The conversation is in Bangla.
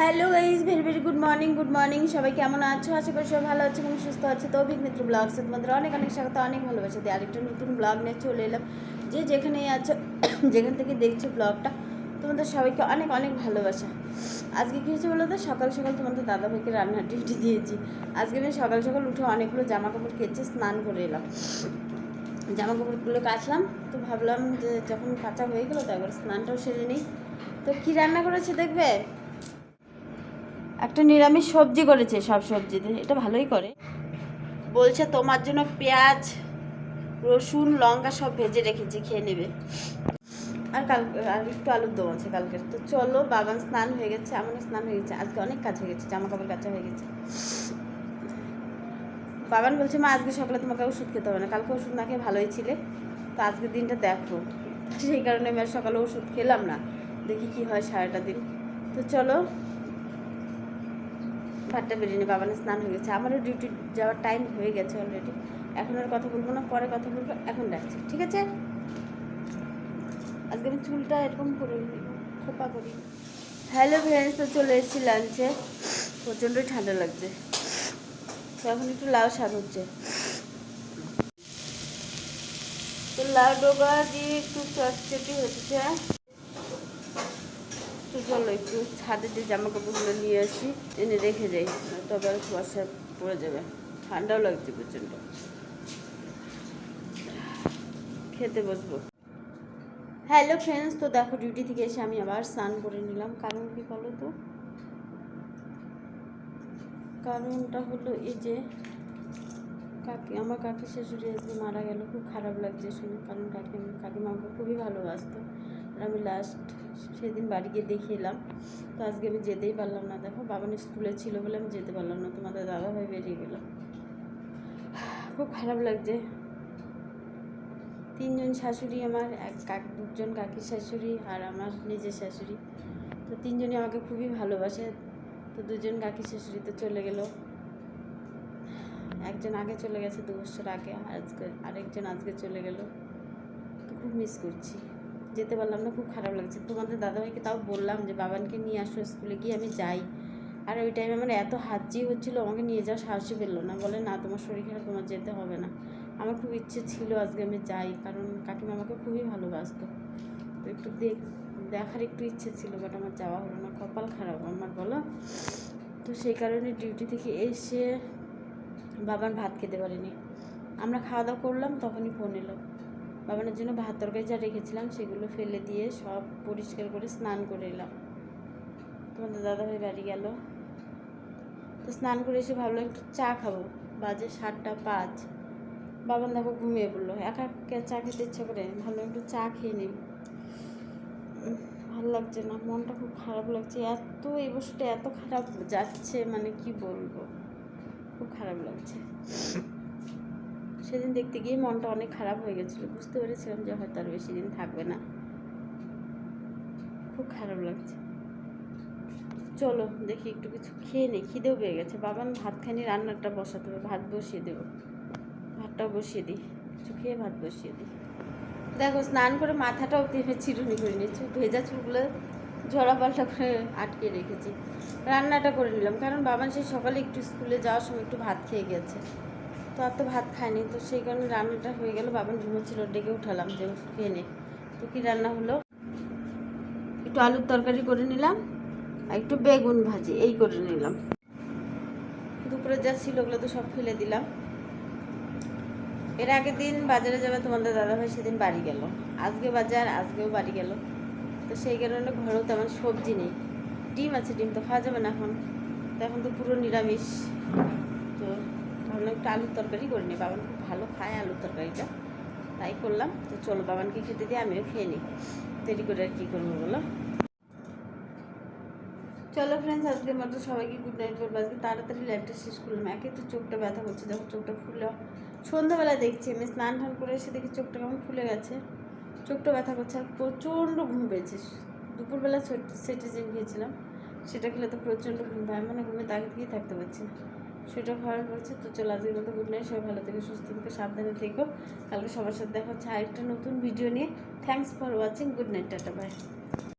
Hello guys very very good morning good morning সবাই কেমন আছো? আশা করি সবাই ভালো আছে এবং সুস্থ আছে। তো অভিক মিত্র ব্লগসে তোমাদের অনেক অনেক স্বাগত, অনেক ভালোবাসা দিয়ে আরেকটা নতুন ব্লগ নিয়ে চলে এলাম। যে যেখানেই আছো, যেখান থেকে দেখছ ব্লগটা তোমাদের সবাইকে অনেক অনেক ভালোবাসা। আজকে কী হয়েছে বলো তো সকাল সকাল তোমাদের দাদাভাইকে রান্নার ডিউটি দিয়েছি। আজকে আমি সকাল সকাল উঠে অনেকগুলো জামা কাপড় কেচে স্নান করে এলাম। জামা কাপড়গুলো কাচলাম, তো ভাবলাম যে যখন কাঁচা হয়ে গেলো তো একবার স্নানটাও সেরে নিই। তো কী রান্না করেছে দেখবে? একটা নিরামিষ সবজি করেছে সব সবজিতে, এটা ভালোই করে। বলছে তোমার জন্য পেঁয়াজ, রসুন, লঙ্কা সব ভেজে রেখেছি, খেয়ে নেবে। আর কাল, আর একটু আলুর দম আছে কালকের। তো চলো, বাগান স্নান হয়ে গেছে, আমারও স্নান হয়ে গেছে। আজকে অনেক কাজ হয়ে গেছে জামা কাপড় কাচা হয়ে গেছে। বাবান বলছে, মা, আজকে সকালে তোমাকে ওষুধ খেতে হবে না। কালকে ওষুধ না খেয়ে ভালোই ছিলে। তো আজকের দিনটা দেখো। সেই কারণে আমি আর সকালে ওষুধ খেলাম না। দেখি কি হয় সারাটা দিন। তো চলো ভাতটা বেরিয়ে নি বাবানের স্নান হয়ে গেছে। আমারও ডিউটি যাওয়ার টাইম হয়ে গেছে অলরেডি এখন আর কথা বলব না পরে কথা বলব। এখন ডাকছি ঠিক আছে? আজকে আমি চুলটা এরকম করে নিই, খোপা করি। হ্যালো ফ্রেন্ডস তো চলে এসেছি লাঞ্চে প্রচণ্ডই ঠান্ডা লাগছে। তো এখন একটু লাউ শাক হচ্ছে। তো লাউ ডোগা দিয়ে একটু চটচটি হচ্ছে। চলো, একটু ছাদে যে জামা কাপড়গুলো নিয়ে আসি, এনে রেখে যাই তবে আর কুয়াশা পড়ে যাবে। ঠান্ডাও লাগছে প্রচণ্ড। খেতে বসবো। হ্যালো ফ্রেন্ডস তো দেখো ডিউটি থেকে এসে আমি আবার স্নান করে নিলাম। কারণ কি বলো তো? কারণটা হলো এই যে, কাকি, আমার কাকি শাশুড়ি আজকে মারা গেল, খুব খারাপ লাগছে শুনে। কারণ কাকি কাকিমা আমাকে খুবই ভালোবাসতো। আমি লাস্ট সেদিন বাড়ি গিয়ে দেখে এলাম। তো আজকে আমি যেতেই পারলাম না। দেখো বাবান স্কুলে ছিল বলে আমি যেতে পারলাম না। তোমাদের দাদাভাই বেরিয়ে গেল। খুব খারাপ লাগছে। তিনজন শাশুড়ি আমার, এক কাক, দুজন কাকির শাশুড়ি আর আমার নিজের শাশুড়ি। তো তিনজনই আমাকে খুবই ভালোবাসে। তো দুজন কাকির শাশুড়ি তো চলে গেল। একজন আগে চলে গেছে দু বছর আগে, আজকে আরেকজন আজকে চলে গেল। খুব মিস করছি। যেতে পারলাম না, খুব খারাপ লাগছে। তোমাদের দাদাভাইকে তাও বললাম যে, বাবানকে নিয়ে আসো, স্কুলে গিয়ে আমি যাই। আর ওই টাইমে আমার এত হাঁচি হচ্ছিল, আমাকে নিয়ে যাওয়ার সাহসই পেল না। বলে, না, তোমার শরীর খারাপ, তোমার যেতে হবে না। আমার খুব ইচ্ছে ছিল আজকে আমি যাই, কারণ কাকিমা আমাকে খুবই ভালোবাসতো। তো একটু দেখ, দেখার একটু ইচ্ছে ছিল বাট আমার যাওয়া হলো না। কপাল খারাপ আমার, বলো? তো সেই কারণে ডিউটি থেকে এসে বাবার ভাত খেতে পারিনি। আমরা খাওয়া দাওয়া করলাম, তখনই ফোন এলো। বাবানের জন্য ভাত তরকারি যা রেখেছিলাম সেগুলো ফেলে দিয়ে সব পরিষ্কার করে স্নান করে এলাম। তোমাদের দাদাভাই বাড়ি গেল। তো স্নান করে এসে ভাবলাম একটু চা খাব। বাজে সাতটা পাঁচ। বাবান দেখো ঘুমিয়ে পড়ল। একা চা খেতে ইচ্ছে করে ভাবলাম একটু চা খেয়ে নিই। ভালো লাগছে না। মনটা খুব খারাপ লাগছে। এত এই বছরটা এত খারাপ যাচ্ছে মানে কি বলব? খুব খারাপ লাগছে। সেদিন দেখতে গিয়ে মনটা অনেক খারাপ হয়ে গেছিল। বুঝতে পেরেছিলাম যে হয়তো আর বেশি দিন থাকবে না। খুব খারাপ লাগছে। চলো, দেখি একটু কিছু খেয়ে নেই, খিদেও পেয়ে গেছে। বাবান ভাত খাইনি, রান্নাটা বসাতে হবে। ভাত বসিয়ে দেবো। ভাতটাও বসিয়ে দিই। কিছু খেয়ে ভাত বসিয়ে দিই। দেখো, স্নান করে মাথাটাও তেমনি চিরুনি করে নিচ্ছি ভেজা চুলগুলো ঝরা পাল্টা করে আটকে রেখেছি। রান্নাটা করে নিলাম। কারণ বাবান সেই সকালে একটু স্কুলে যাওয়ার সময় একটু ভাত খেয়ে গেছে। তো আর তো ভাত খায়নি তো সেই কারণে রান্নাটা হয়ে গেল বাবান ঘুমোচ্ছিল ডেকে উঠালাম যে খেয়ে নে। তো কী রান্না হলো? একটু আলুর তরকারি করে নিলাম, আর একটু বেগুন ভাজি, এই করে নিলাম। দুপুরে যা ছিল ওগুলো তো সব ফেলে দিলাম। এর আগের দিন বাজারে যাবে তোমাদের দাদাভাই সেদিন বাড়ি গেল। আজকে বাজার, আজকেও বাড়ি গেল। তো সেই কারণে ঘরেও তেমন সবজি নেই। ডিম আছে, ডিম তো খাওয়া যাবে না এখন। তো এখন তো পুরো নিরামিষ। তো ভাবলাম একটু আলুর তরকারি করে নিই বাবান খুব ভালো খায় আলুর তরকারিটা। তাই করলাম। তো চলো বাবানকে খেতে দিয়ে আমিও খেয়ে নিই দেরি করে আর কী করব বলো? চলো ফ্রেন্ডস আজকের মতো সবাইকে গুড নাইট করব আজকে তাড়াতাড়ি লাইফটা শেষ করলাম। একে তো চোখটা ব্যথা করছে। যখন চোখটা ফুলে সন্ধ্যাবেলা দেখছি আমি। স্নান টান করে এসে দেখি চোখটা কেমন ফুলে গেছে। চোখটা ব্যথা করছে আর প্রচণ্ড ঘুম পেয়েছে। দুপুরবেলা সেটে যে খেয়েছিলাম সেটা খেলে তো প্রচণ্ড ঘুম পায়। মানে ঘুমে তাকে দিয়ে থাকতে পারছি না। সেটা ভালো করছে তো চলো, আজকের মতো গুড নাইট সবাই ভালো থেকে, সুস্থ থেকে, সাবধানে থেকো। কালকে সবার সাথে দেখা হচ্ছে আরেকটা নতুন ভিডিও নিয়ে। Thanks for watching good night tata bye